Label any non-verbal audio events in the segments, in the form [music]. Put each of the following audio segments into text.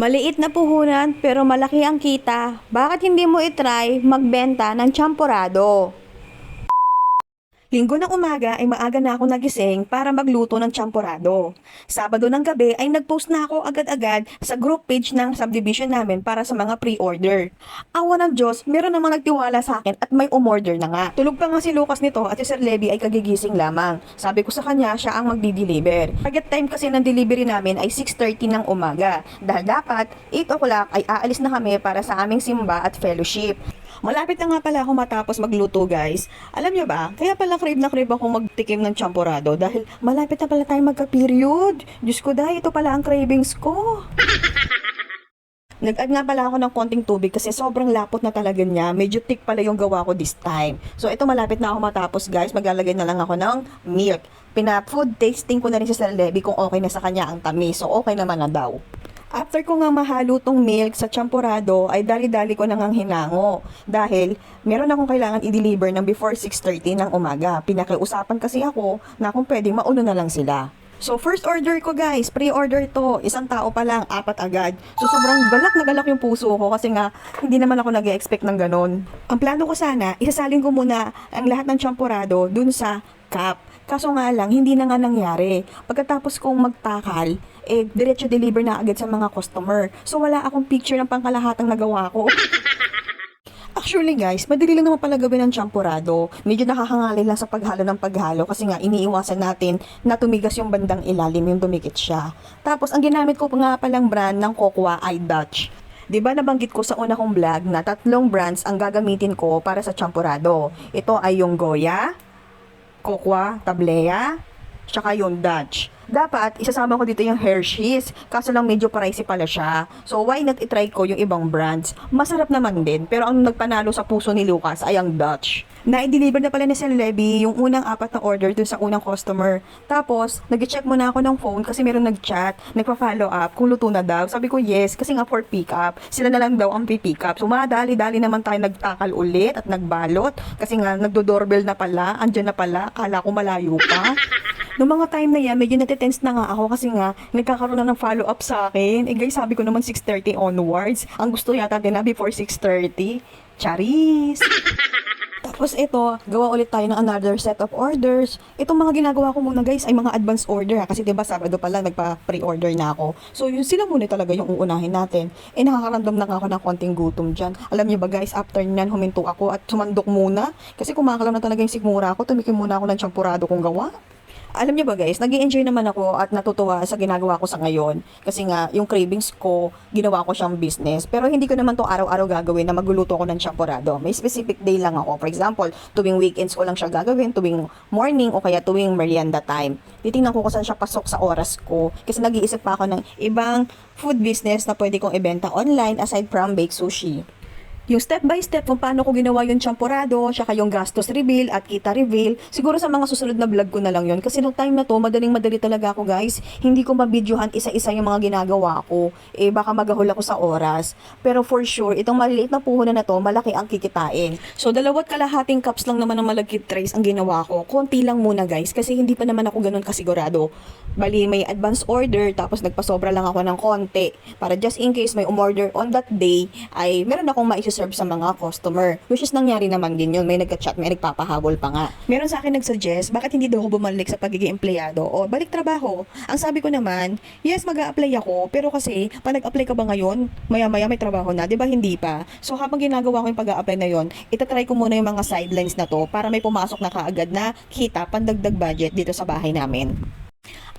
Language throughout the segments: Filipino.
Maliit na puhunan pero malaki ang kita. Bakit hindi mo itry magbenta ng champorado? Linggo ng umaga ay maaga na ako nagising para magluto ng champorado. Sabado ng gabi ay nagpost na ako agad-agad sa group page ng subdivision namin para sa mga pre-order. Awa ng Diyos, meron namang nagtiwala sa akin at may umorder na nga. Tulog pa nga si Lucas nito at si Sir Levy ay kagigising lamang. Sabi ko sa kanya, siya ang magdi-deliver. Target time kasi ng delivery namin ay 6.30 ng umaga. Dahil dapat, 8 o'clock ay aalis na kami para sa aming simba at fellowship. Malapit na nga pala ako matapos magluto guys. Alam nyo ba, kaya pala crave na crave ako magtikim ng champorado dahil malapit na pala tayo magka-period. Diyos ko dahil ito pala ang cravings ko. [laughs] Nag-add nga pala ako ng konting tubig kasi sobrang lapot na talaga niya. Medyo thick pala yung gawa ko this time. So ito malapit na ako matapos guys. Maglalagay na lang ako ng milk. Pina-food tasting ko na rin si Sir Levy kung okay na sa kanya ang tamis. So okay naman na daw. After ko nga mahalo tong milk sa champorado, ay dali-dali ko nang hinango. Dahil meron akong kailangan i-deliver ng before 6.30 ng umaga. Pinakiusapan kasi ako na kung pwedeng mauna na lang sila. So first order ko guys, pre-order to. Isang tao pa lang, apat agad. So sobrang galak na galak yung puso ko kasi nga hindi naman ako nag expect ng ganon. Ang plano ko sana, isasalin ko muna ang lahat ng champorado dun sa cup. Kaso nga lang, hindi na nga nangyari. Pagkatapos kong magtakal, eh, diretso deliver na agad sa mga customer. So wala akong picture ng pangkalahatang nagawa ko. [laughs] Actually guys, madali lang naman pala gawin ng champurado. Medyo nakakangalay lang sa paghalo ng paghalo kasi nga iniiwasan natin na tumigas yung bandang ilalim yung dumikit siya. Tapos ang ginamit ko pa nga palang brand ng Cocoa ay Dutch. 'Di ba nabanggit ko sa una kong vlog na tatlong brands ang gagamitin ko para sa champurado. Ito ay yung Goya, Cocoa, Tablea, tsaka yung Dutch. Dapat, isasama ko dito yung Hershey's. Kaso lang medyo pricey pala siya. So, why not itry ko yung ibang brands? Masarap naman din. Pero ang nagpanalo sa puso ni Lucas ay ang Dutch. Na-deliver na pala ni Sir Levy yung unang apat na order dun sa unang customer. Tapos, nag-check muna ako ng phone kasi meron nag-chat, nagpa-follow up kung luto na daw. Sabi ko, yes, kasi nga for pick up. Sila na lang daw ang pick up. So, madali-dali naman tayo nagtakal ulit at nagbalot. Kasi nga, nagdo-doorbell na pala, andyan na pala, kala ko malayo pa. Noong mga time na yan, medyo natitense na nga ako kasi nga, nagkakaroon na ng follow-up sa akin. Eh guys, sabi ko naman 6.30 onwards. Ang gusto yata din na before 6.30. Charis! [laughs] Tapos ito, gawa ulit tayo ng another set of orders. Itong mga ginagawa ko muna guys ay mga advance order ha. Kasi 'di ba Sabado pa lang nagpa-pre-order na ako. So yun sila muna talaga yung uunahin natin. Eh nakakaramdam na ako ng konting gutom dyan. Alam niyo ba guys, after nyan huminto ako at sumandok muna. Kasi kumakalam na talaga yung sigmura ko. Tumikim muna ako ng champurado kong gawa. Alam niyo ba guys, nag enjoy naman ako at natutuwa sa ginagawa ko sa ngayon. Kasi nga, yung cravings ko, ginawa ko siyang business. Pero hindi ko naman to araw-araw gagawin na magluluto ko ng champurado. May specific day lang ako. For example, tuwing weekends ko lang siya gagawin, tuwing morning o kaya tuwing merienda time. Titingnan ko kung saan siya pasok sa oras ko. Kasi nag-iisip pa ako ng ibang food business na pwede kong ibenta online aside from bake sushi yung step by step kung paano ko ginawa yung champurado, tsaka yung gastos reveal at kita reveal, siguro sa mga susunod na vlog ko na lang yun. Kasi nung time na to, madaling madali talaga ako guys. Hindi ko mabidyohan isa-isa yung mga ginagawa ko. Eh, baka magahol ako sa oras. Pero for sure, itong maliliit na puhunan na to, malaki ang kikitain. So, dalawat kalahating cups lang naman ng malagkit trays ang ginawa ko. Konti lang muna guys, kasi hindi pa naman ako ganun kasigurado. Bali, may advance order, tapos nagpasobra lang ako ng konti. Para just in case may umorder on that day, ay meron akong ma-serve sa mga customer. Which is nangyari naman din yun. May nagka-chat, may nagpapahabol pa nga. Meron sa akin nag-suggest, bakit hindi daw ako bumalik sa pagiging empleyado o balik trabaho? Ang sabi ko naman, yes, mag apply ako, pero kasi, pag nag-apply ka ba ngayon, maya-maya may trabaho na, di ba hindi pa? So, habang ginagawa ko yung pag apply na yon, itatry ko muna yung mga sidelines na to para may pumasok na kaagad na kita, pandagdag budget dito sa bahay namin.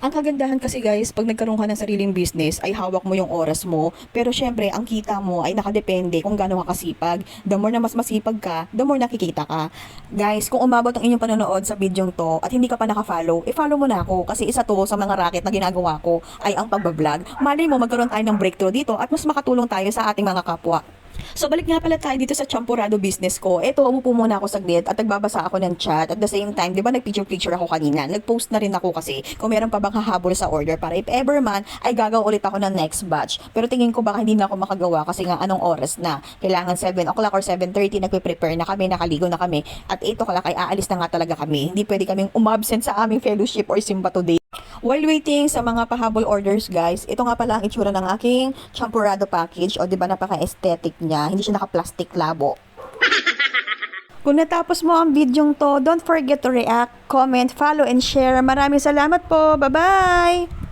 Ang kagandahan kasi guys, pag nagkaroon ka ng sariling business, ay hawak mo yung oras mo. Pero syempre, ang kita mo ay nakadepende kung gaano ka kasipag. The more na mas masipag ka, the more nakikita ka. Guys, kung umabot ang inyong panonood sa video to at hindi ka pa naka-follow, i-follow mo na ako kasi isa to sa mga racket na ginagawa ko ay ang pagbablog. Malay mo magkaroon tayo ng breakthrough dito at mas makatulong tayo sa ating mga kapwa. So balik nga pala tayo dito sa champurado business ko. Eto, umupo muna ako saglit at nagbabasa ako ng chat. At the same time, di ba nag-picture-picture ako kanina? Nag-post na rin ako kasi kung meron pa bang hahabol sa order para if ever man, ay gagawa ulit ako ng next batch. Pero tingin ko baka hindi na ako makagawa kasi nga anong oras na. Kailangan 7 o'clock or 7.30 nagpe-prepare na kami, nakaligo na kami. At 8 o'clock ay aalis na nga talaga kami. Hindi pwede kaming umabsent sa aming fellowship or simba today. While waiting sa mga pahabol orders guys, ito nga pala ang itsura ng aking champurado package. O ba napaka-aesthetic niya, hindi siya naka-plastic labo. [laughs] Kung natapos mo ang video to, don't forget to react, comment, follow, and share. Maraming salamat po. Bye-bye!